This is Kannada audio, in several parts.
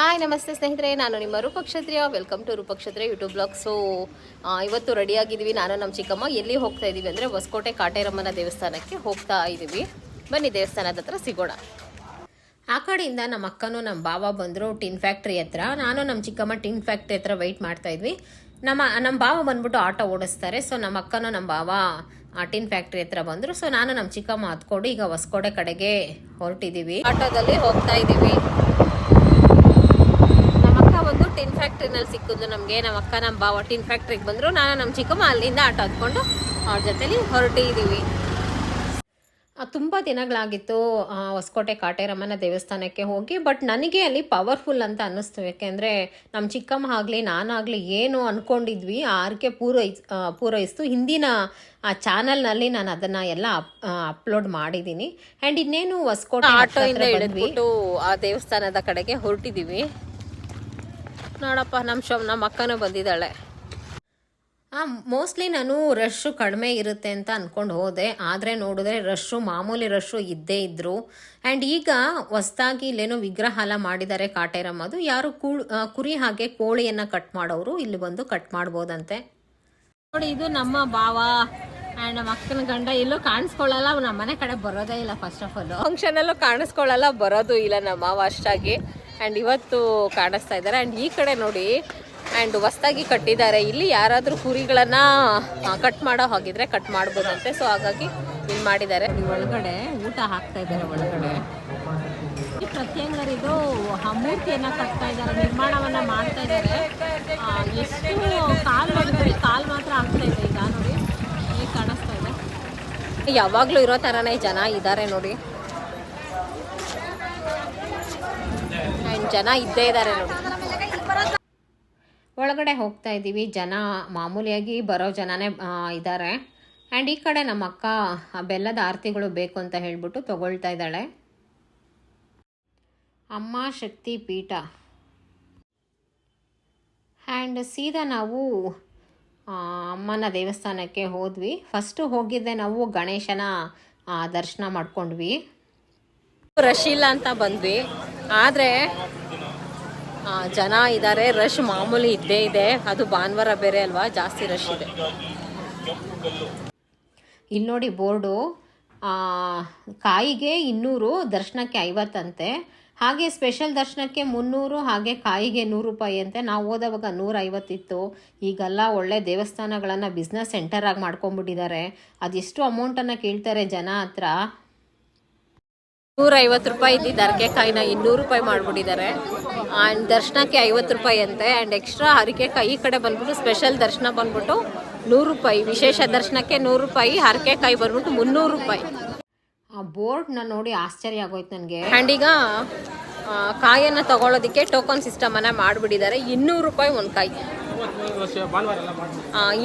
ಹಾಯ್ ನಮಸ್ತೆ ಸ್ನೇಹಿತರೆ. ನಾನು ನಿಮ್ಮ Roopakshatriya welcome to Roopakshatriya YouTube blog so ಇವತ್ತು ರೆಡಿಯಾಗಿದ್ದೀವಿ ನಾನು ನಮ್ಮ ಚಿಕ್ಕಮ್ಮ. ಎಲ್ಲಿ ಹೋಗ್ತಾ ಇದ್ದೀವಿ ಅಂದರೆ ಹೊಸಕೋಟೆ ಕಾಟೇರಮ್ಮನ ದೇವಸ್ಥಾನಕ್ಕೆ ಹೋಗ್ತಾ ಇದ್ದೀವಿ ಬನ್ನಿ ದೇವಸ್ಥಾನದ ಹತ್ರ ಸಿಗೋಣ. ಆ ಕಡೆಯಿಂದ ನಮ್ಮ ಅಕ್ಕನೂ ನಮ್ಮ ಬಾವ ಬಂದರು ಟಿನ್ ಫ್ಯಾಕ್ಟ್ರಿ ಹತ್ರ. ನಾನು ನಮ್ಮ ಚಿಕ್ಕಮ್ಮ ಟಿನ್ ಫ್ಯಾಕ್ಟ್ರಿ ಹತ್ರ ವೆಯ್ಟ್ ಮಾಡ್ತಾ ಇದ್ವಿ. ನಮ್ಮ ನಮ್ಮ ಬಾವ ಬಂದ್ಬಿಟ್ಟು ಆಟೋ ಓಡಿಸ್ತಾರೆ. ಸೊ ನಮ್ಮ ಅಕ್ಕನೂ ನಮ್ಮ ಬಾವ, ಆ, ಟಿನ್ ಫ್ಯಾಕ್ಟ್ರಿ ಹತ್ರ ಬಂದರು. ಸೊ ನಾನು ನಮ್ಮ ಚಿಕ್ಕಮ್ಮ ಹತ್ಕೊಂಡು ಈಗ ಹೊಸಕೋಟೆ ಕಡೆಗೆ ಹೊರಟಿದ್ದೀವಿ. ಆಟೋದಲ್ಲಿ ಹೋಗ್ತಾ ಇದ್ದೀವಿ ನಮ್ಮ ಅಕ್ಕ ಬಂದು ಟಿನ್ ಸಿಕ್ಕಿದ್ದು ನಮಗೆ ನಮ್ಮ ಅಕ್ಕ ನಮ್ಮ ಬಾ ಟಿನ್ ಫ್ಯಾಕ್ಟ್ರಿಗೆ ಬಂದರು. ನಾನು ನಮ್ಮ ಚಿಕ್ಕಮ್ಮ ಅಲ್ಲಿಂದ ಆಟೋ ಹತ್ಕೊಂಡು ಅವ್ರ ಜೊತೆಲಿ ಹೊರಟಿದ್ದೀವಿ ತುಂಬ ದಿನಗಳಾಗಿತ್ತು ಹೊಸಕೋಟೆ ಕಾಟೇರಮ್ಮನ ದೇವಸ್ಥಾನಕ್ಕೆ ಹೋಗಿ ಬಟ್ ನನಗೆ ಅಲ್ಲಿ ಪವರ್ಫುಲ್ ಅಂತ ಅನ್ನಿಸ್ತು. ಯಾಕೆಂದರೆ ನಮ್ಮ ಚಿಕ್ಕಮ್ಮ ಆಗಲಿ ನಾನಾಗಲಿ ಏನು ಅಂದ್ಕೊಂಡಿದ್ವಿ ಆ ಆರ್ಕೆ ಪೂರೈಸ್ ಆ, ಪೂರೈಸ್ತು. ಹಿಂದಿನ ಆ ಚಾನಲ್ನಲ್ಲಿ ನಾನು ಅದನ್ನು ಎಲ್ಲ ಅಪ್ಲೋಡ್ ಮಾಡಿದ್ದೀನಿ. ಆ್ಯಂಡ್ ಇನ್ನೇನು ಹೊಸಕೋಟೆ ಆಟೋ ಆ ದೇವಸ್ಥಾನದ ಕಡೆಗೆ ಹೊರಟಿದ್ದೀವಿ ನೋಡಪ್ಪ ನಮ್ಮ ಶೋ ನಮ್ಮ ಅಕ್ಕನೂ ಬಂದಿದ್ದಾಳೆ. ಮೋಸ್ಟ್ಲಿ ನಾನು ರಶ್ಶು ಕಡಿಮೆ ಇರುತ್ತೆ ಅಂತ ಅಂದ್ಕೊಂಡು ಹೋದೆ. ಆದರೆ ನೋಡಿದ್ರೆ ರಶ್ಶು ಮಾಮೂಲಿ ರಶ್ಶು ಇದ್ದೇ ಇದ್ದರು ಆ್ಯಂಡ್ ಈಗ ಹೊಸ್ದಾಗಿ ಇಲ್ಲೇನೋ ವಿಗ್ರಹ ಎಲ್ಲ ಮಾಡಿದ್ದಾರೆ ಕಾಟೇರಮ್ಮದು ಯಾರು ಕೂಳ್ ಕುರಿ ಹಾಗೆ ಕೋಳಿಯನ್ನು ಕಟ್ ಮಾಡೋರು ಇಲ್ಲಿ ಬಂದು ಕಟ್ ಮಾಡ್ಬೋದಂತೆ. ನೋಡಿ, ಇದು ನಮ್ಮ ಭಾವ ಆ್ಯಂಡ್ ನಮ್ಮ ಅಕ್ಕನ ಗಂಡ. ಎಲ್ಲೂ ಕಾಣಿಸ್ಕೊಳ್ಳಲ್ಲ ನಮ್ಮ ಮನೆ ಕಡೆ ಬರೋದೇ ಇಲ್ಲ ಫಸ್ಟ್ ಆಫ್ ಆಲ್ ಫಂಕ್ಷನಲ್ಲೂ ಕಾಣಿಸ್ಕೊಳ್ಳಲ್ಲ, ಬರೋದು ಇಲ್ಲ ನಮ್ಮ ಮಾವ ಅಷ್ಟಾಗಿ. ಆ್ಯಂಡ್ ಇವತ್ತು ಕಾಣಿಸ್ತಾ ಇದ್ದಾರೆ. ಆ್ಯಂಡ್ ಈ ಕಡೆ ನೋಡಿ ಆ್ಯಂಡ್ ಹೊಸ್ದಾಗಿ ಕಟ್ಟಿದ್ದಾರೆ. ಇಲ್ಲಿ ಯಾರಾದರೂ ಕುರಿಗಳನ್ನ ಕಟ್ ಮಾಡೋ ಹಾಗಿದ್ರೆ ಕಟ್ ಮಾಡ್ಬೋದಂತೆ. ಸೊ ಹಾಗಾಗಿ ಇಲ್ಲಿ ಮಾಡಿದ್ದಾರೆ. ಒಳಗಡೆ ಊಟ ಹಾಕ್ತಾ ಇದ್ದಾರೆ ಒಳಗಡೆ. ಈ ಪ್ರತ್ಯಂಗರಿದು ಆ ಮೂರ್ತಿಯನ್ನ ಕಟ್ತಾ ಇದ್ದಾರೆ ನಿರ್ಮಾಣವನ್ನ ಮಾಡ್ತಾ ಇದ್ದಾರೆ. ಎಷ್ಟು ಕಾಲು ಮಾಡಿದ್ರೆ ಕಾಲು ಮಾತ್ರ ಆಗ್ತಾ ಇದೆ ಈಗ ನೋಡಿ. ಈಗ ಕಾಣಿಸ್ತಾ ಇದೆ. ಯಾವಾಗಲೂ ಇರೋ ಥರನೇ ಜನ ಇದ್ದಾರೆ ನೋಡಿ. ಜನ ಇದ್ದೇ ಇದ್ದಾರೆ ನೋಡಿ. ಒಳಗಡೆ ಹೋಗ್ತಾ ಇದ್ದೀವಿ. ಜನ ಮಾಮೂಲಿಯಾಗಿ ಬರೋ ಜನನೇ ಇದ್ದಾರೆ ಆ್ಯಂಡ್ ಈ ಕಡೆ ನಮ್ಮ ಅಕ್ಕ ಬೆಲ್ಲದ ಆರತಿಗಳು ಬೇಕು ಅಂತ ಹೇಳಿಬಿಟ್ಟು ತಗೊಳ್ತಾ ಇದ್ದಾಳೆ. ಅಮ್ಮ ಶಕ್ತಿ ಪೀಠ. ಆ್ಯಂಡ್ ಸೀದಾ ನಾವು ಅಮ್ಮನ ದೇವಸ್ಥಾನಕ್ಕೆ ಹೋದ್ವಿ. ಫಸ್ಟು ಹೋಗಿದ್ದೆ ನಾವು ಗಣೇಶನ ಆ, ದರ್ಶನ ಮಾಡ್ಕೊಂಡ್ವಿ. ರಶ್ ಇಲ್ಲ ಅಂತ ಬಂದ್ವಿ. ಆದರೆ ಜನ ಇದ್ದಾರೆ ರಶ್ ಮಾಮೂಲಿ ಇದ್ದೇ ಇದೆ. ಅದು ಭಾನುವಾರ ಬೇರೆ ಅಲ್ವಾ? ಜಾಸ್ತಿ ರಶ್ ಇದೆ. ಇಲ್ಲಿ ನೋಡಿ ಬೋರ್ಡು. ಕಾಯಿಗೆ ಇನ್ನೂರು, ದರ್ಶನಕ್ಕೆ ಐವತ್ತಂತೆ. ಹಾಗೆ ಸ್ಪೆಷಲ್ ದರ್ಶನಕ್ಕೆ ಮುನ್ನೂರು, ಹಾಗೆ ಕಾಯಿಗೆ ನೂರು ರೂಪಾಯಿ ಅಂತೆ. ನಾವು ಹೋದವಾಗ ನೂರೈವತ್ತಿತ್ತು. ಈಗೆಲ್ಲ ಒಳ್ಳೆ ದೇವಸ್ಥಾನಗಳನ್ನು ಬಿಸ್ನೆಸ್ ಸೆಂಟರಾಗಿ ಮಾಡ್ಕೊಂಬಿಟ್ಟಿದ್ದಾರೆ ಅದೆಷ್ಟು ಅಮೌಂಟನ್ನು ಕೇಳ್ತಾರೆ ಜನ ಹತ್ರ. ನೂರ ಐವತ್ತು ರೂಪಾಯಿ ಇದ್ದಿದ್ದು ಅರಕೆಕಾಯಿನ ಇನ್ನೂರು ರೂಪಾಯಿ ಮಾಡಿಬಿಟ್ಟಿದ್ದಾರೆ. ಆ್ಯಂಡ್ ದರ್ಶನಕ್ಕೆ ಐವತ್ತು ರೂಪಾಯಿ ಅಂತೆ. ಆ್ಯಂಡ್ ಎಕ್ಸ್ಟ್ರಾ ಹರಕೆಕಾಯಿ ಈ ಕಡೆ ಬಂದ್ಬಿಟ್ಟು ಸ್ಪೆಷಲ್ ದರ್ಶನ ಬಂದ್ಬಿಟ್ಟು ನೂರು ರೂಪಾಯಿ. ವಿಶೇಷ ದರ್ಶನಕ್ಕೆ ನೂರು ರೂಪಾಯಿ ಹರಕೆಕಾಯಿ ಬಂದ್ಬಿಟ್ಟು ಮುನ್ನೂರು ರೂಪಾಯಿ. ಆ ಬೋರ್ಡ್ನ ನೋಡಿ ಆಶ್ಚರ್ಯ ಆಗೋಯ್ತು ನನಗೆ. ಆ್ಯಂಡ್ ಈಗ ಕಾಯನ್ನು ತಗೊಳ್ಳೋದಕ್ಕೆ ಟೋಕನ್ ಸಿಸ್ಟಮನ್ನು ಮಾಡಿಬಿಟ್ಟಿದ್ದಾರೆ. ಇನ್ನೂರು ರೂಪಾಯಿ ಒಂದು ಕಾಯಿ.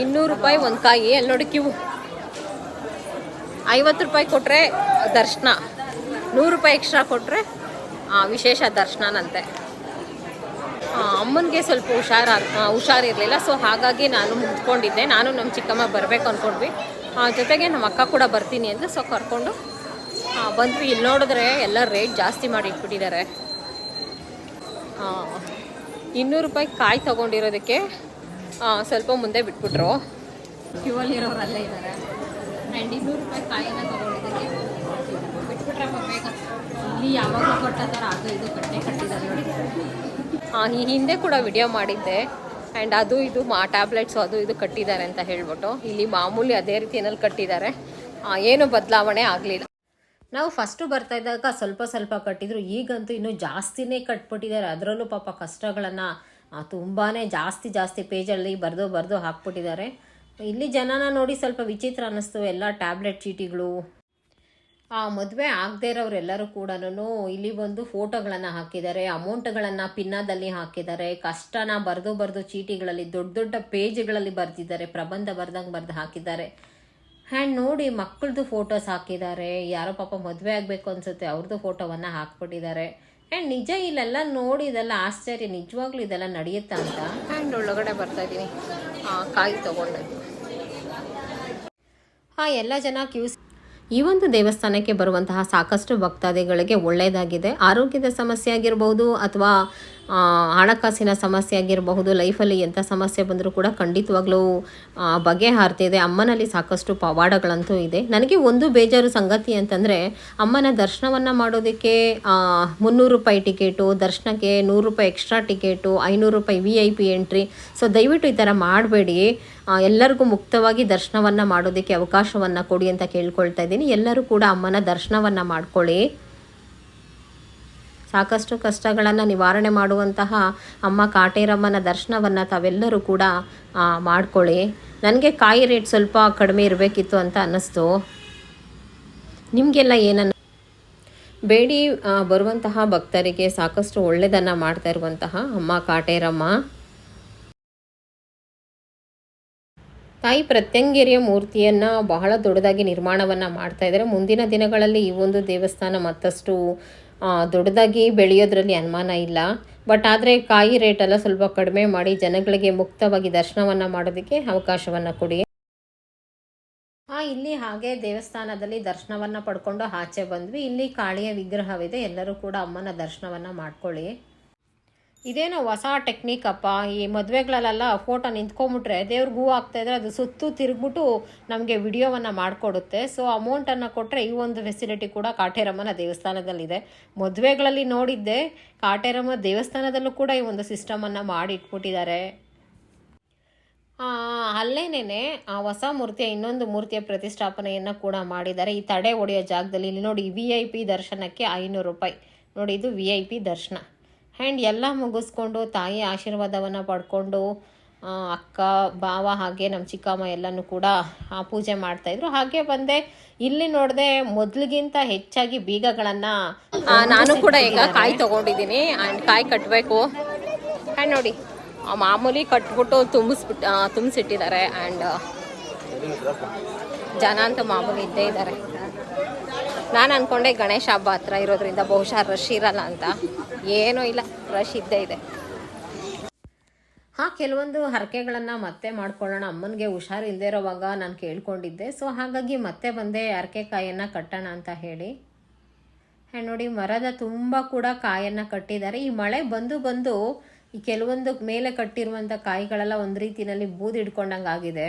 ಇನ್ನೂರು ರೂಪಾಯಿ ಒಂದು ಕಾಯಿ. ಅಲ್ಲಿ ನೋಡಿ ಕ್ಯೂ. ಐವತ್ತು ರೂಪಾಯಿ ಕೊಟ್ಟರೆ ದರ್ಶನ. ನೂರು ರೂಪಾಯಿ ಎಕ್ಸ್ಟ್ರಾ ಕೊಟ್ಟರೆ ವಿಶೇಷ ದರ್ಶನನಂತೆ. ಅಮ್ಮನಿಗೆ ಸ್ವಲ್ಪ ಹುಷಾರ ಹುಷಾರಿರಲಿಲ್ಲ ಸೊ ಹಾಗಾಗಿ ನಾನು ಮುಂದ್ಕೊಂಡಿದ್ದೆ ನಾನು ನಮ್ಮ ಚಿಕ್ಕಮ್ಮ ಬರಬೇಕು ಅಂದ್ಕೊಂಡ್ವಿ ಜೊತೆಗೆ ನಮ್ಮ ಅಕ್ಕ ಕೂಡ ಬರ್ತೀನಿ ಅಂತ ಸೊ ಕರ್ಕೊಂಡು ಬಂದ್ವಿ. ಇಲ್ಲಿ ನೋಡಿದ್ರೆ ಎಲ್ಲ ರೇಟ್ ಜಾಸ್ತಿ ಮಾಡಿ ಇಟ್ಬಿಟ್ಟಿದ್ದಾರೆ. ಇನ್ನೂರು ರೂಪಾಯಿ ಕಾಯಿ ತೊಗೊಂಡಿರೋದಕ್ಕೆ ಸ್ವಲ್ಪ ಮುಂದೆ ಬಿಟ್ಬಿಟ್ರು. ಕ್ಯೂವಲ್ಲಿ ಇರೋರಲ್ಲೇ ಇದ್ದಾರೆ. ಆ್ಯಂಡ್ ಇನ್ನೂರು ರೂಪಾಯಿ ಕಾಯಿನ ಬೇಗ ಇಲ್ಲಿ ಥರ ಅದು ಇದು ಕಟ್ಟೆ ಕಟ್ಟಿದ್ದಾರೆ ನೋಡಿ ಈ ಹಿಂದೆ ಕೂಡ ವಿಡಿಯೋ ಮಾಡಿದ್ದೆ. ಆ್ಯಂಡ್ ಅದು ಇದು ಮಾ ಟ್ಯಾಬ್ಲೆಟ್ಸು ಅದು ಇದು ಕಟ್ಟಿದ್ದಾರೆ ಅಂತ ಹೇಳ್ಬಿಟ್ಟು. ಇಲ್ಲಿ ಮಾಮೂಲಿ ಅದೇ ರೀತಿಯಲ್ಲಿ ಕಟ್ಟಿದ್ದಾರೆ. ಏನು ಬದಲಾವಣೆ ಆಗಲಿಲ್ಲ. ನಾವು ಫಸ್ಟು ಬರ್ತಾ ಇದ್ದಾಗ ಸ್ವಲ್ಪ ಸ್ವಲ್ಪ ಕಟ್ಟಿದ್ರು. ಈಗಂತೂ ಇನ್ನೂ ಜಾಸ್ತಿನೇ ಕಟ್ಬಿಟ್ಟಿದ್ದಾರೆ. ಅದರಲ್ಲೂ ಪಾಪ ಕಷ್ಟಗಳನ್ನು ತುಂಬಾ ಜಾಸ್ತಿ ಜಾಸ್ತಿ ಪೇಜಲ್ಲಿ ಬರೆದು ಬರೆದು ಹಾಕ್ಬಿಟ್ಟಿದ್ದಾರೆ. ಇಲ್ಲಿ ಜನನ ನೋಡಿ ಸ್ವಲ್ಪ ವಿಚಿತ್ರ ಅನ್ನಿಸ್ತು ಎಲ್ಲ ಟ್ಯಾಬ್ಲೆಟ್ ಚೀಟಿಗಳು ಆ ಮದುವೆ ಆಗದೇ ಇರೋರೆಲ್ಲರೂ ಕೂಡ ಇಲ್ಲಿ ಬಂದು ಫೋಟೋಗಳನ್ನು ಹಾಕಿದ್ದಾರೆ ಅಮೌಂಟ್ಗಳನ್ನು ಪಿನ್ನದಲ್ಲಿ ಹಾಕಿದ್ದಾರೆ ಕಷ್ಟನ ಬರೆದು ಬರೆದು ಚೀಟಿಗಳಲ್ಲಿ ದೊಡ್ಡ ದೊಡ್ಡ ಪೇಜ್ಗಳಲ್ಲಿ ಬರೆದಿದ್ದಾರೆ ಪ್ರಬಂಧ ಬರ್ದಂಗೆ ಬರೆದು ಹಾಕಿದ್ದಾರೆ. ಆ್ಯಂಡ್ ನೋಡಿ ಮಕ್ಕಳದು ಫೋಟೋಸ್ ಹಾಕಿದ್ದಾರೆ ಯಾರೋ ಪಾಪ ಮದುವೆ ಆಗಬೇಕು ಅನ್ಸುತ್ತೆ ಅವ್ರದ್ದು ಫೋಟೋವನ್ನು ಹಾಕ್ಬಿಟ್ಟಿದ್ದಾರೆ. ಆ್ಯಂಡ್ ನಿಜ ಇಲ್ಲೆಲ್ಲ ನೋಡಿ ಇದೆಲ್ಲ ಆಶ್ಚರ್ಯ ನಿಜವಾಗ್ಲೂ ಇದೆಲ್ಲ ನಡೆಯುತ್ತಾ ಅಂತ? ಆ್ಯಂಡ್ ಒಳಗಡೆ ಬರ್ತಾ ಇದ್ದೀನಿ. ಕಾಯಿ ತೊಗೊಂಡು. ಹಾಂ ಎಲ್ಲ ಜನ ಕ್ಯೂಸ್ ಈ ಒಂದು ದೇವಸ್ಥಾನಕ್ಕೆ ಬರುವಂತಹ ಸಾಕಷ್ಟು ಭಕ್ತಾದಿಗಳಿಗೆ ಒಳ್ಳೆಯದಾಗಿದೆ. ಆರೋಗ್ಯದ ಸಮಸ್ಯೆ ಆಗಿರ್ಬೋದು ಅಥವಾ ಹಣಕಾಸಿನ ಸಮಸ್ಯೆ ಆಗಿರಬಹುದು, ಲೈಫಲ್ಲಿ ಎಂಥ ಸಮಸ್ಯೆ ಬಂದರೂ ಕೂಡ ಖಂಡಿತವಾಗ್ಲೂ ಬಗೆಹಾರ್ತಿದೆ ಅಮ್ಮನಲ್ಲಿ ಸಾಕಷ್ಟು ಪವಾಡಗಳಂತೂ ಇದೆ. ನನಗೆ ಒಂದು ಬೇಜಾರು ಸಂಗತಿ ಅಂತಂದರೆ, ಅಮ್ಮನ ದರ್ಶನವನ್ನು ಮಾಡೋದಕ್ಕೆ ಮುನ್ನೂರು ರೂಪಾಯಿ ಟಿಕೆಟು, ದರ್ಶನಕ್ಕೆ ನೂರು ರೂಪಾಯಿ ಎಕ್ಸ್ಟ್ರಾ ಟಿಕೆಟು, ಐನೂರು ರೂಪಾಯಿ V I P entry. So, ದಯವಿಟ್ಟು ಈ ಥರ ಮಾಡಬೇಡಿ. ಎಲ್ಲರಿಗೂ ಮುಕ್ತವಾಗಿ ದರ್ಶನವನ್ನು ಮಾಡೋದಕ್ಕೆ ಅವಕಾಶವನ್ನು ಕೊಡಿ ಅಂತ ಕೇಳ್ಕೊಳ್ತಾ ಇದ್ದೀನಿ. ಎಲ್ಲರೂ ಕೂಡ ಅಮ್ಮನ ದರ್ಶನವನ್ನು ಮಾಡ್ಕೊಳ್ಳಿ. ಸಾಕಷ್ಟು ಕಷ್ಟಗಳನ್ನು ನಿವಾರಣೆ ಮಾಡುವಂತಹ ಅಮ್ಮ ಕಾಟೇರಮ್ಮನ ದರ್ಶನವನ್ನು ತಾವೆಲ್ಲರೂ ಕೂಡ ಮಾಡ್ಕೊಳ್ಳಿ. ನನಗೆ ಕಾಯಿ ರೇಟ್ ಸ್ವಲ್ಪ ಕಡಿಮೆ ಇರಬೇಕಿತ್ತು ಅಂತ ಅನ್ನಿಸ್ತು. ನಿಮಗೆಲ್ಲ ಏನನ್ನ ಬೇಡಿ ಬರುವಂತಹ ಭಕ್ತರಿಗೆ ಸಾಕಷ್ಟು ಒಳ್ಳೆಯದನ್ನು ಮಾಡ್ತಾ ಇರುವಂತಹ ಅಮ್ಮ ಕಾಟೇರಮ್ಮ. ತಾಯಿ ಪ್ರತ್ಯಂಗಿರಿಯ ಮೂರ್ತಿಯನ್ನು ಬಹಳ ದೊಡ್ಡದಾಗಿ ನಿರ್ಮಾಣವನ್ನು ಮಾಡ್ತಾ ಇದ್ದಾರೆ. ಮುಂದಿನ ದಿನಗಳಲ್ಲಿ ಈ ಒಂದು ದೇವಸ್ಥಾನ ಮತ್ತಷ್ಟು ದೊಡ್ಡದಾಗಿ ಬೆಳೆಯೋದ್ರಲ್ಲಿ ಅನುಮಾನ ಇಲ್ಲ. ಬಟ್ ಆದರೆ ಕಾಯಿ ರೇಟೆಲ್ಲ ಸ್ವಲ್ಪ ಕಡಿಮೆ ಮಾಡಿ ಜನಗಳಿಗೆ ಮುಕ್ತವಾಗಿ ದರ್ಶನವನ್ನು ಮಾಡೋದಕ್ಕೆ ಅವಕಾಶವನ್ನು ಕೊಡಿ. ಆ, ಇಲ್ಲಿ ಹಾಗೆ ದೇವಸ್ಥಾನದಲ್ಲಿ ದರ್ಶನವನ್ನು ಪಡ್ಕೊಂಡು ಆಚೆ ಬಂದ್ವಿ. ಇಲ್ಲಿ ಕಾಳಿಯ ವಿಗ್ರಹವಿದೆ. ಎಲ್ಲರೂ ಕೂಡ ಅಮ್ಮನ ದರ್ಶನವನ್ನು ಮಾಡ್ಕೊಳ್ಳಿ. ಇದೇನೋ ಹೊಸ ಟೆಕ್ನಿಕ್ ಅಪ್ಪ ಈ ಮದುವೆಗಳಲ್ಲೆಲ್ಲ ಫೋಟೋ ನಿಂತ್ಕೊಂಬಿಟ್ರೆ ದೇವ್ರಿಗೆ ಹೂ ಇದ್ರೆ ಅದು ಸುತ್ತು ತಿರುಗ್ಬಿಟ್ಟು ನಮಗೆ ವಿಡಿಯೋವನ್ನು ಮಾಡಿಕೊಡುತ್ತೆ. ಸೊ ಅಮೌಂಟನ್ನು ಕೊಟ್ಟರೆ ಈ ಒಂದು ಫೆಸಿಲಿಟಿ ಕೂಡ ಕಾಟೇರಮ್ಮನ ದೇವಸ್ಥಾನದಲ್ಲಿದೆ. ಮದುವೆಗಳಲ್ಲಿ ನೋಡಿದ್ದೆ, ಕಾಟೇರಮ್ಮ ದೇವಸ್ಥಾನದಲ್ಲೂ ಕೂಡ ಈ ಒಂದು ಸಿಸ್ಟಮನ್ನು ಮಾಡಿ ಇಟ್ಬಿಟ್ಟಿದ್ದಾರೆ ಅಲ್ಲೇನೇ ಆ ಹೊಸ ಮೂರ್ತಿಯ ಇನ್ನೊಂದು ಮೂರ್ತಿಯ ಪ್ರತಿಷ್ಠಾಪನೆಯನ್ನು ಕೂಡ ಮಾಡಿದ್ದಾರೆ. ಈ ತಡೆ ಒಡೆಯೋ ಜಾಗದಲ್ಲಿ ಇಲ್ಲಿ ನೋಡಿ ವಿ ಐ ಪಿ ದರ್ಶನಕ್ಕೆ ಐನೂರು ರೂಪಾಯಿ. ನೋಡಿ, ಇದು ವಿ ಐ ಪಿ ದರ್ಶನ. ಆ್ಯಂಡ್ ಎಲ್ಲ ಮುಗಿಸ್ಕೊಂಡು ತಾಯಿ ಆಶೀರ್ವಾದವನ್ನು ಪಡ್ಕೊಂಡು ಅಕ್ಕ ಭಾವ ಹಾಗೆ ನಮ್ಮ ಚಿಕ್ಕಮ್ಮ ಎಲ್ಲನೂ ಕೂಡ ಆ, ಪೂಜೆ ಮಾಡ್ತಾಯಿದ್ರು ಹಾಗೆ ಬಂದೆ. ಇಲ್ಲಿ ನೋಡಿದೆ ಮೊದಲಿಗಿಂತ ಹೆಚ್ಚಾಗಿ ಬೀಗಗಳನ್ನು ನಾನು ಕೂಡ ಈಗ ಕಾಯಿ ತಗೊಂಡಿದ್ದೀನಿ. ಆ್ಯಂಡ್ ಕಾಯಿ ಕಟ್ಟಬೇಕು ಆ್ಯಂಡ್ ನೋಡಿ ಮಾಮೂಲಿ ಕಟ್ಬಿಟ್ಟು ತುಂಬಿಸ್ಬಿಟ್ಟು ತುಂಬಿಸಿಟ್ಟಿದ್ದಾರೆ. ಆ್ಯಂಡ್ ಜನ ಅಂತ ಮಾಮೂಲಿ ಇದ್ದೇ ಇದ್ದಾರೆ. ನಾನು ಅಂದ್ಕೊಂಡೆ ಗಣೇಶ ಹಬ್ಬ ಹತ್ರ ಇರೋದ್ರಿಂದ ಬಹುಶಃ ರಶ್ ಇರಲ್ಲ ಅಂತ. ಏನೂ ಇಲ್ಲ ರಶ್ ಇದ್ದೇ ಇದೆ. ಹಾಂ, ಕೆಲವೊಂದು ಹರಕೆಗಳನ್ನು ಮತ್ತೆ ಮಾಡ್ಕೊಳ್ಳೋಣ. ಅಮ್ಮನಿಗೆ ಹುಷಾರು ಇಲ್ಲದೆ ಇರೋವಾಗ ನಾನು ಕೇಳ್ಕೊಂಡಿದ್ದೆ. ಸೊ ಹಾಗಾಗಿ ಮತ್ತೆ ಬಂದೆ, ಹರಕೆ ಕಾಯನ್ನು ಕಟ್ಟೋಣ ಅಂತ ಹೇಳಿ. ಆ್ಯಂಡ್ ನೋಡಿ, ಮರದ ತುಂಬ ಕೂಡ ಕಾಯನ್ನು ಕಟ್ಟಿದ್ದಾರೆ. ಈ ಮಳೆ ಬಂದು ಬಂದು ಈ ಕೆಲವೊಂದು ಮೇಲೆ ಕಟ್ಟಿರುವಂಥ ಕಾಯಿಗಳೆಲ್ಲ ಒಂದು ರೀತಿಯಲ್ಲಿ ಬೂದಿ ಹಿಡ್ಕೊಂಡಂಗೆ ಆಗಿದೆ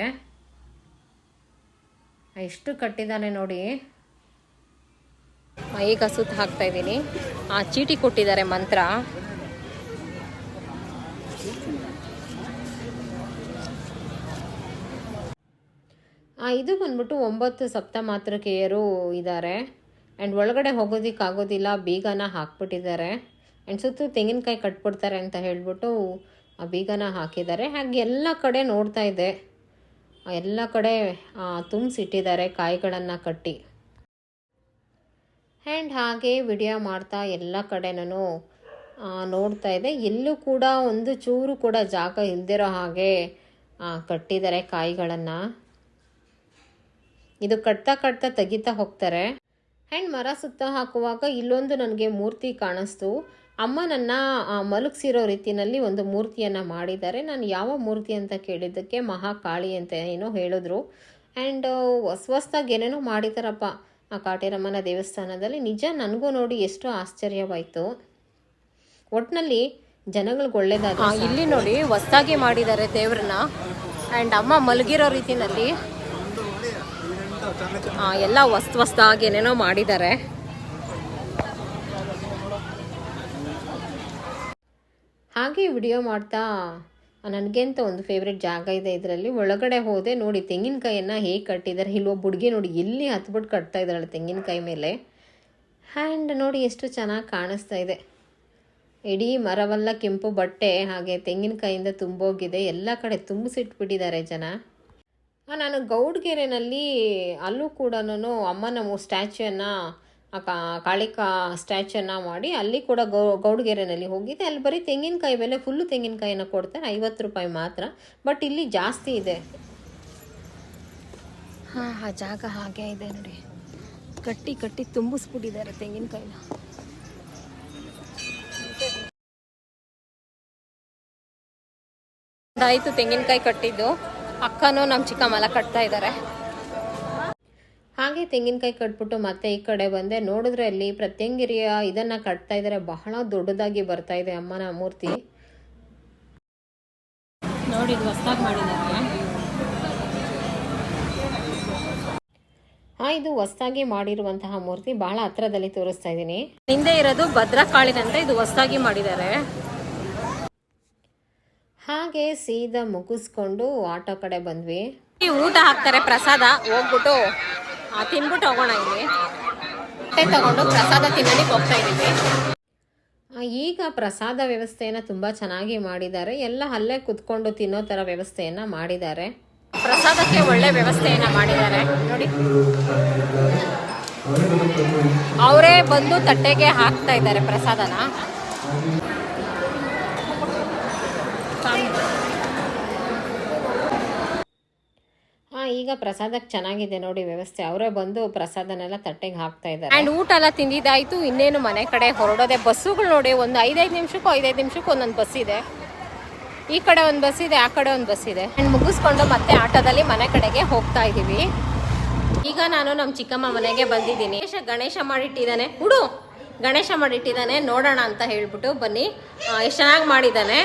ಎಷ್ಟು ಕಟ್ಟಿದ್ದಾನೆ ನೋಡಿ. ಈಗ ಸುತ್ತ ಹಾಕ್ತಾ ಇದ್ದೀನಿ. ಆ ಚೀಟಿ ಕೊಟ್ಟಿದ್ದಾರೆ ಮಂತ್ರ. ಇದು ಬಂದ್ಬಿಟ್ಟು ಒಂಬತ್ತು ಸಪ್ತಮಾತೃಕೆಯರು ಇದ್ದಾರೆ. ಆ್ಯಂಡ್ ಒಳಗಡೆ ಹೋಗೋದಕ್ಕಾಗೋದಿಲ್ಲ ಬೀಗನ ಹಾಕ್ಬಿಟ್ಟಿದ್ದಾರೆ. ಆ್ಯಂಡ್ ಸುತ್ತು ತೆಂಗಿನಕಾಯಿ ಕಟ್ಬಿಡ್ತಾರೆ ಅಂತ ಹೇಳ್ಬಿಟ್ಟು ಆ ಬೀಗನ ಹಾಕಿದ್ದಾರೆ. ಹಾಗೆ ಎಲ್ಲ ಕಡೆ ನೋಡ್ತಾ ಇದೆ. ಎಲ್ಲ ಕಡೆ ತುಂಬಿಸಿಟ್ಟಿದ್ದಾರೆ ಕಾಯಿಗಳನ್ನು ಕಟ್ಟಿ. ಆ್ಯಂಡ್ ಹಾಗೆ ವಿಡಿಯೋ ಮಾಡ್ತಾ ಎಲ್ಲ ಕಡೆ ನಾನು ನೋಡ್ತಾ ಇದ್ದೆ ಎಲ್ಲೂ ಕೂಡ ಒಂದು ಚೂರು ಕೂಡ ಜಾಗ ಇಲ್ದಿರೋ ಹಾಗೆ ಕಟ್ಟಿದ್ದಾರೆ ಕಾಯಿಗಳನ್ನು. ಇದು ಕಟ್ತಾ ಕಟ್ತಾ ತೆಗಿತಾ ಹೋಗ್ತಾರೆ. ಆ್ಯಂಡ್ ಮರ ಸುತ್ತ ಹಾಕುವಾಗ ಇಲ್ಲೊಂದು ನನಗೆ ಮೂರ್ತಿ ಕಾಣಿಸ್ತು. ಅಮ್ಮ ನನ್ನ ಮಲಗಿಸಿರೋ ರೀತಿಯಲ್ಲಿ ಒಂದು ಮೂರ್ತಿಯನ್ನು ಮಾಡಿದ್ದಾರೆ. ನಾನು ಯಾವ ಮೂರ್ತಿ ಅಂತ ಕೇಳಿದ್ದಕ್ಕೆ ಮಹಾಕಾಳಿ ಅಂತ ಏನೋ ಹೇಳಿದ್ರು. ಆ್ಯಂಡ್ ಹೊಸ ಹೊಸ್ದಾಗಿ ಏನೇನೋ ಮಾಡಿದಾರಪ್ಪ. ಆ ಕಾಟೇರಮ್ಮನ ದೇವಸ್ಥಾನದಲ್ಲಿ ನಿಜ ನನಗೂ ನೋಡಿ ಎಷ್ಟು ಆಶ್ಚರ್ಯವಾಯಿತು. ಒಟ್ಟಿನಲ್ಲಿ ಜನಗಳಿಗೆ ಒಳ್ಳೇದಾದ ಇಲ್ಲಿ ನೋಡಿ ಹೊಸ್ದಾಗಿ ಮಾಡಿದ್ದಾರೆ ದೇವ್ರನ್ನ. ಆ್ಯಂಡ್ ಅಮ್ಮ ಮಲಗಿರೋ ರೀತಿಯಲ್ಲಿ ಎಲ್ಲ ವಸ್ತು ಹೊಸ್ದಾಗಿ ಏನೇನೋ ಮಾಡಿದ್ದಾರೆ. ಹಾಗೆ ವಿಡಿಯೋ ಮಾಡ್ತಾ ನನಗೆ ಅಂತ ಒಂದು ಫೇವ್ರೆಟ್ ಜಾಗ ಇದೆ ಇದರಲ್ಲಿ, ಒಳಗಡೆ ಹೋದೆ ನೋಡಿ ತೆಂಗಿನಕಾಯಿಯನ್ನು ಹೇಗೆ ಕಟ್ಟಿದ್ದಾರೆ. ಇಲ್ಲೊಬ್ಬ ಹುಡುಗಿ ನೋಡಿ ಎಲ್ಲಿ ಹತ್ಬಿಟ್ಟು ಕಟ್ತಾ ಇದ್ದಾಳೆ ತೆಂಗಿನಕಾಯಿ ಮೇಲೆ. ಹ್ಯಾಂಡ್ ನೋಡಿ ಎಷ್ಟು ಚೆನ್ನಾಗಿ ಕಾಣಿಸ್ತಾ ಇದೆ. ಇಡೀ ಮರವೆಲ್ಲ ಕೆಂಪು ಬಟ್ಟೆ, ಹಾಗೆ ತೆಂಗಿನಕಾಯಿಂದ ತುಂಬೋಗಿದೆ. ಎಲ್ಲ ಕಡೆ ತುಂಬಿಸಿಟ್ಬಿಟ್ಟಿದ್ದಾರೆ ಜನ. ನಾನು ಗೌಡ್ಗೆರೆನಲ್ಲಿ ಅಲ್ಲೂ ಕೂಡ ಅಮ್ಮನ ಸ್ಟ್ಯಾಚ್ಯೂಯನ್ನು ಕಾಳಿಕಾ ಸ್ಟ್ಯಾಚ್ಯೂನ ಮಾಡಿ ಅಲ್ಲಿ ಕೂಡ ಗೌ ಗೌಡಗೆರೆನಲ್ಲಿ ಹೋಗಿದ್ದೆ ಅಲ್ಲಿ ಬರೀ ತೆಂಗಿನಕಾಯಿ ಬೆಲೆ ಫುಲ್ಲು ತೆಂಗಿನಕಾಯಿನ ಕೊಡ್ತಾರೆ ಐವತ್ತು ರೂಪಾಯಿ ಮಾತ್ರ. ಬಟ್ ಇಲ್ಲಿ ಜಾಸ್ತಿ ಇದೆ. ಹಾಂ ಆ ಜಾಗ ಹಾಗೆ ಇದೆ ನೋಡಿ. ಕಟ್ಟಿ ಕಟ್ಟಿ ತುಂಬಿಸ್ಬಿಟ್ಟಿದ್ದಾರೆ ತೆಂಗಿನಕಾಯಿನ. ಆಯಿತು ತೆಂಗಿನಕಾಯಿ ಕಟ್ಟಿದ್ದು. ಅಕ್ಕನೂ ನಮ್ಮ ಚಿಕ್ಕಮ್ಮಲ್ಲ ಕಟ್ತಾ ಇದ್ದಾರೆ. ಹಾಗೆ ತೆಂಗಿನಕಾಯಿ ಕಟ್ಬಿಟ್ಟು ಮತ್ತೆ ಈ ಕಡೆ ಬಂದೆ. ನೋಡಿದ್ರೆ ಅಲ್ಲಿ ಪ್ರತ್ಯಂಗಿರಿಯ ಇದನ್ನ ಕಟ್ತಾ ಇದ್ದಾರೆ ಬಹಳ ದೊಡ್ಡದಾಗಿ ಬರ್ತಾ ಇದೆ ಅಮ್ಮನ ಮೂರ್ತಿ. ನೋಡಿ ಹೊಸ್ದಾಗಿ ಮಾಡಿದ್ದಾರೆ. ಹಾ ಇದು ಹೊಸ್ದಾಗಿ ಮಾಡಿರುವಂತಹ ಮೂರ್ತಿ. ಬಹಳ ಹತ್ರದಲ್ಲಿ ತೋರಿಸ್ತಾ ಇದ್ದೀನಿ. ಹಿಂದೆ ಇರೋದು ಭದ್ರಕಾಳಿನಂತ ಇದು ಹೊಸ್ದಾಗಿ ಮಾಡಿದ್ದಾರೆ. ಹಾಗೆ ಸೀದಾ ಮುಗಿಸ್ಕೊಂಡು ಆಟೋ ಕಡೆ ಬಂದ್ವಿ. ಊಟ ಹಾಕ್ತಾರೆ ಪ್ರಸಾದ. ಹೋಗ್ಬಿಟ್ಟು ತಿನ್ಬಿಟ್ಟು ಹೋಗೋಣ ಇಲ್ಲಿ. ಬಟ್ಟೆ ತಗೊಂಡು ಪ್ರಸಾದ ತಿನ್ನಲಿಕ್ಕೆ ಹೋಗ್ತಾ ಇದ್ದೀವಿ. ಈಗ ಪ್ರಸಾದ ವ್ಯವಸ್ಥೆಯನ್ನ ತುಂಬಾ ಚೆನ್ನಾಗಿ ಮಾಡಿದ್ದಾರೆ. ಎಲ್ಲ ಅಲ್ಲೇ ಕುತ್ಕೊಂಡು ತಿನ್ನೋ ಥರ ವ್ಯವಸ್ಥೆಯನ್ನ ಮಾಡಿದ್ದಾರೆ. ಪ್ರಸಾದಕ್ಕೆ ಒಳ್ಳೆ ವ್ಯವಸ್ಥೆಯನ್ನ ಮಾಡಿದ್ದಾರೆ. ನೋಡಿ. ಅವರೇ ಬಂದು ತಟ್ಟೆಗೆ ಹಾಕ್ತಾ ಇದ್ದಾರೆ ಪ್ರಸಾದನ ಹಾ ಈಗ ಪ್ರಸಾದಕ್ಕೆ ಚೆನ್ನಾಗಿದೆ ನೋಡಿ ವ್ಯವಸ್ಥೆ. ಅವರೇ ಬಂದು ಪ್ರಸಾದನೆಲ್ಲ ತಟ್ಟೆಗೆ ಹಾಕ್ತಾ ಇದ್ದಾರೆ. ಅಂಡ್ ಊಟ ಎಲ್ಲ ತಿಂದಿದ್ದಾಯ್ತು. ಇನ್ನೇನು ಮನೆ ಕಡೆ ಹೊರಡೋದೆ. ಬಸ್ಸುಗಳು ನೋಡಿ, ಒಂದು ಐದೈದು ನಿಮಿಷಕ್ಕೂ ಐದೈದು ನಿಮಿಷಕ್ಕೂ ಒಂದೊಂದು ಬಸ್ ಇದೆ. ಈ ಕಡೆ ಒಂದು ಬಸ್ ಇದೆ, ಆ ಕಡೆ ಒಂದು ಬಸ್ ಇದೆ. ಅಂಡ್ ಮುಗಿಸ್ಕೊಂಡು ಮತ್ತೆ ಆಟೋದಲ್ಲಿ ಮನೆ ಕಡೆಗೆ ಹೋಗ್ತಾ ಇದ್ದೀವಿ. ಈಗ ನಾನು ನಮ್ಮ ಚಿಕ್ಕಮ್ಮ ಮನೆಗೆ ಬಂದಿದ್ದೀನಿ. ಗಣೇಶ ಗಣೇಶ ಮಾಡಿಟ್ಟಿದ್ದಾನೆ. ಹುಡು, ಗಣೇಶ ಮಾಡಿಟ್ಟಿದ್ದಾನೆ. ನೋಡೋಣ ಅಂತ ಹೇಳ್ಬಿಟ್ಟು ಬನ್ನಿ. ಎಷ್ಟು ಚೆನ್ನಾಗಿ ಮಾಡಿದ್ದಾನೆ.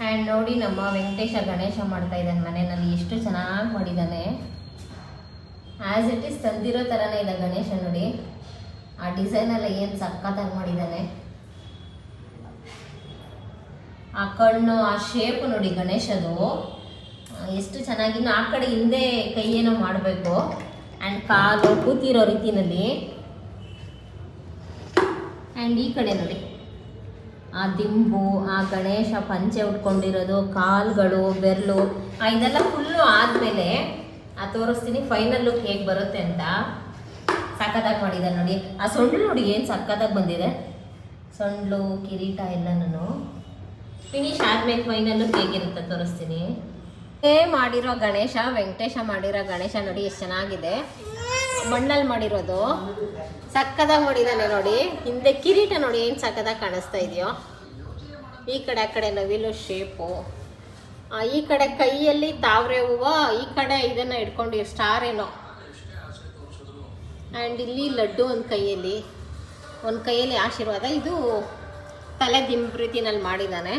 ಆ್ಯಂಡ್ ನೋಡಿ ನಮ್ಮ ವೆಂಕಟೇಶ ಗಣೇಶ ಮಾಡ್ತಾ ಇದ್ದಾನೆ ಮನೆಯಲ್ಲಿ, ಎಷ್ಟು ಚೆನ್ನಾಗಿ ಮಾಡಿದ್ದಾನೆ. ಆ್ಯಸ್ ಇಟ್ ಈಸ್ ತಂದಿರೋ ಥರನೇ ಇದೆ ಗಣೇಶ ನೋಡಿ. ಆ ಡಿಸೈನೆಲ್ಲ ಏನು ಸಕ್ಕತ್ತಾಗಿ ಮಾಡಿದ್ದಾನೆ. ಆ ಕಣ್ಣು, ಆ ಶೇಪ್ ನೋಡಿ ಗಣೇಶದು. ಎಷ್ಟು ಚೆನ್ನಾಗಿ ಇನ್ನು ಆ ಕಡೆ ಹಿಂದೆ ಕೈ ಏನೋ ಮಾಡಬೇಕು. ಆ್ಯಂಡ್ ಕಾಲು ಕೂತಿರೋ ರೀತಿನಲ್ಲಿ. ಆ್ಯಂಡ್ ಈ ಕಡೆ ನೋಡಿ. ಆ ದಿಂಬು, ಆ ಗಣೇಶ ಪಂಚೆ ಉಟ್ಕೊಂಡಿರೋದು, ಕಾಲ್ಗಳು ಬೆರಳು ಇದೆಲ್ಲ ಫುಲ್ಲು ಆದಮೇಲೆ ಆ ತೋರಿಸ್ತೀನಿ ಫೈನಲ್ ಲುಕ್ ಹೇಗೆ ಬರುತ್ತೆ ಅಂತ. ಸಕ್ಕತ್ತಾಗಿ ಮಾಡಿದೆ ನೋಡಿ. ಆ ಸೊಂಡ್ಲು ನೋಡಿ ಏನು ಸಕ್ಕತ್ತಾಗಿ ಬಂದಿದೆ. ಸೊಂಡ್ಲು ಕಿರೀಟ ಎಲ್ಲನೂ ಫಿನಿಶ್ ಆದ್ಮೇಲೆ ಫೈನಲ್ ಲುಕ್ ಹೇಗಿರುತ್ತೆ ತೋರಿಸ್ತೀನಿ. ಮಾಡಿರೋ ಗಣೇಶ, ವೆಂಕಟೇಶ ಮಾಡಿರೋ ಗಣೇಶ ನೋಡಿ, ಎಷ್ಟು ಚೆನ್ನಾಗಿದೆ. ಮಣ್ಣಲ್ಲಿ ಮಾಡಿರೋದು. ಸಕ್ಕದಾಗಿ ಮಾಡಿದ್ದಾನೆ ನೋಡಿ. ಹಿಂದೆ ಕಿರೀಟ ನೋಡಿ ಏನು ಸಕ್ಕದಾಗಿ ಕಾಣಿಸ್ತಾ ಇದೆಯೋ. ಈ ಕಡೆ ಆ ಕಡೆ ನವಿಲು ಶೇಪು ಈ ಕಡೆ ಕೈಯಲ್ಲಿ ತಾವ್ರೆ ಹೂವು, ಈ ಕಡೆ ಇದನ್ನು ಇಟ್ಕೊಂಡು ಸ್ಟಾರ್ ಏನೋ. ಆ್ಯಂಡ್ ಇಲ್ಲಿ ಲಡ್ಡು ಒಂದು ಕೈಯಲ್ಲಿ. ಒಂದು ಕೈಯಲ್ಲಿ ಆಶೀರ್ವಾದ. ಇದು ತಲೆ ದಿಂಪ್ರೀತಿನಲ್ಲಿ ಮಾಡಿದ್ದಾನೆ.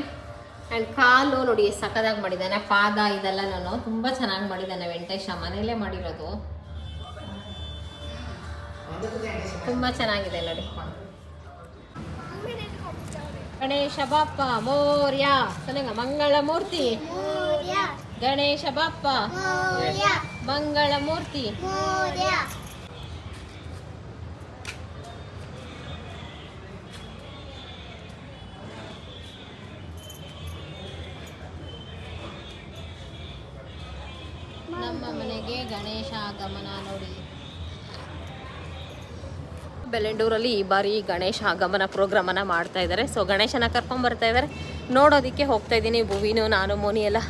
ಆ್ಯಂಡ್ ಕಾಲು ನೋಡಿ ಸಕ್ಕದಾಗಿ ಮಾಡಿದ್ದಾನೆ. ಪಾದ ಇದೆಲ್ಲ ನಾನು ತುಂಬ ಚೆನ್ನಾಗಿ ಮಾಡಿದ್ದಾನೆ ವೆಂಕಟೇಶ. ಮನೆಯಲ್ಲೇ ಮಾಡಿರೋದು. ತುಂಬ ಚೆನ್ನಾಗಿದೆ ನೋಡಿ ಗಣೇಶ ಬಾಪ್ಪ, ಮೋರ್ಯ ತನಗ ಮಂಗಳ ಮೂರ್ತಿ. ಗಣೇಶ ಬಾಪ್ಪ, ಮಂಗಳ ಮೂರ್ತಿ. ನಮ್ಮ ಮನೆಗೆ ಗಣೇಶ ಆಗಮನ ನೋಡಿ. ಬೆಲೆಂಡೂರಲ್ಲಿ ಈ ಬಾರಿ ಗಣೇಶ ಆಗಮನ ಪ್ರೋಗ್ರಾಮನ್ನು ಮಾಡ್ತಾ ಇದ್ದಾರೆ. ಸೊ ಗಣೇಶನ ಕರ್ಕೊಂಡ್ ಬರ್ತಾ ಇದ್ದಾರೆ. ನೋಡೋದಕ್ಕೆ ಹೋಗ್ತಾ ಇದ್ದೀನಿ. ಭುವಿನು ನಾನು ಮೋನಿ ಎಲ್ಲ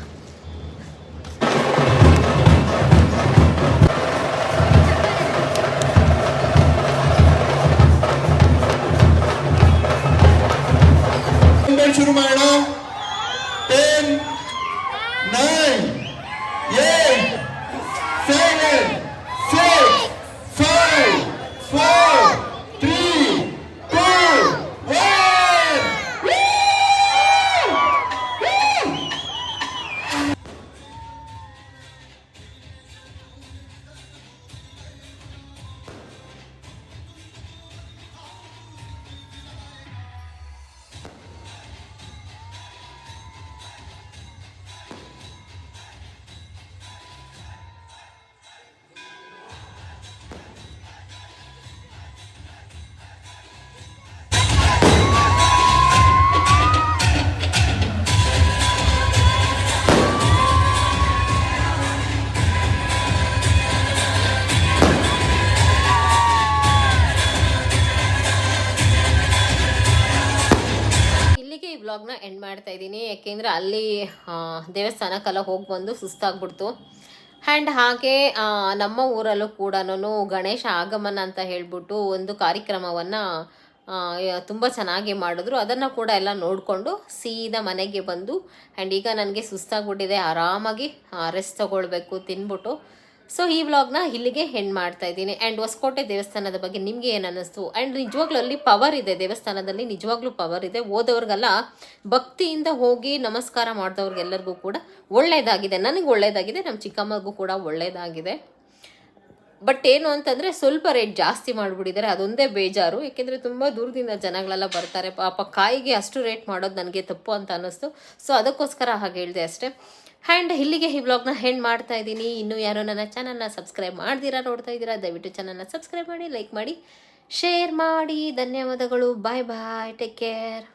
ಇದ್ದೀನಿ ಯಾಕೆಂದ್ರೆ ಅಲ್ಲಿ ದೇವಸ್ಥಾನಕ್ಕೆಲ್ಲ ಹೋಗಿ ಬಂದು ಸುಸ್ತಾಗ್ಬಿಡ್ತು. ಆ್ಯಂಡ್ ಹಾಗೆ ನಮ್ಮ ಊರಲ್ಲೂ ಕೂಡ ಗಣೇಶ ಆಗಮನ ಅಂತ ಹೇಳಿಬಿಟ್ಟು ಒಂದು ಕಾರ್ಯಕ್ರಮವನ್ನು ತುಂಬ ಚೆನ್ನಾಗಿ ಮಾಡಿದ್ರು. ಅದನ್ನು ಕೂಡ ಎಲ್ಲ ನೋಡಿಕೊಂಡು ಸೀದಾ ಮನೆಗೆ ಬಂದು ಆ್ಯಂಡ್ ಈಗ ನನಗೆ ಸುಸ್ತಾಗ್ಬಿಟ್ಟಿದೆ, ಆರಾಮಾಗಿ ರೆಸ್ಟ್ ತಗೊಳ್ಬೇಕು ತಿನ್ಬಿಟ್ಟು. ಸೊ ಈ ವ್ಲಾಗ್ನ ಇಲ್ಲಿಗೆ ಹೆಣ್ಣು ಮಾಡ್ತಾ ಇದ್ದೀನಿ. ಆ್ಯಂಡ್ ಹೊಸಕೋಟೆ ದೇವಸ್ಥಾನದ ಬಗ್ಗೆ ನಿಮಗೆ ಏನು ಅನ್ನಿಸ್ತು? ಆ್ಯಂಡ್ ನಿಜವಾಗ್ಲೂ ಅಲ್ಲಿ ಪವರ್ ಇದೆ. ದೇವಸ್ಥಾನದಲ್ಲಿ ನಿಜವಾಗ್ಲೂ ಪವರ್ ಇದೆ. ಹೋದವ್ರಿಗೆಲ್ಲ ಭಕ್ತಿಯಿಂದ ಹೋಗಿ ನಮಸ್ಕಾರ ಮಾಡಿದವ್ರಿಗೆಲ್ಲರಿಗೂ ಕೂಡ ಒಳ್ಳೆಯದಾಗಿದೆ ನನಗೆ ಒಳ್ಳೆಯದಾಗಿದೆ ನಮ್ಮ ಚಿಕ್ಕಮ್ಮಗೂ ಕೂಡ ಒಳ್ಳೆಯದಾಗಿದೆ ಬಟ್ ಏನು ಅಂತಂದರೆ ಸ್ವಲ್ಪ ರೇಟ್ ಜಾಸ್ತಿ ಮಾಡಿಬಿಟ್ಟಿದ್ದಾರೆ. ಅದೊಂದೇ ಬೇಜಾರು. ಏಕೆಂದರೆ ತುಂಬ ದೂರದಿಂದ ಜನಗಳೆಲ್ಲ ಬರ್ತಾರೆ. ಪಾಪ ಕಾಯಿಗೆ ಅಷ್ಟು ರೇಟ್ ಮಾಡೋದು ನನಗೆ ತಪ್ಪು ಅಂತ ಅನ್ನಿಸ್ತು. ಸೊ ಅದಕ್ಕೋಸ್ಕರ ಹಾಗೆ ಹೇಳಿದೆ ಅಷ್ಟೇ. ಆ್ಯಂಡ್ ಇಲ್ಲಿಗೆ ಈ ವ್ಲಾಗ್ನ ಹೆಂಡ್ ಮಾಡ್ತಾ ಇದ್ದೀನಿ. ಇನ್ನೂ ಯಾರೋ ನನ್ನ ಚಾನಲ್ನ ಸಬ್ಸ್ಕ್ರೈಬ್ ಮಾಡ್ದಿರಾ ನೋಡ್ತಾ ಇದ್ದೀರಾ, ದಯವಿಟ್ಟು ಚಾನಲ್ನ ಸಬ್ಸ್ಕ್ರೈಬ್ ಮಾಡಿ ಲೈಕ್ ಮಾಡಿ ಶೇರ್ ಮಾಡಿ. ಧನ್ಯವಾದಗಳು. ಬಾಯ್ ಬಾಯ್ ಟೇಕ್ ಕೇರ್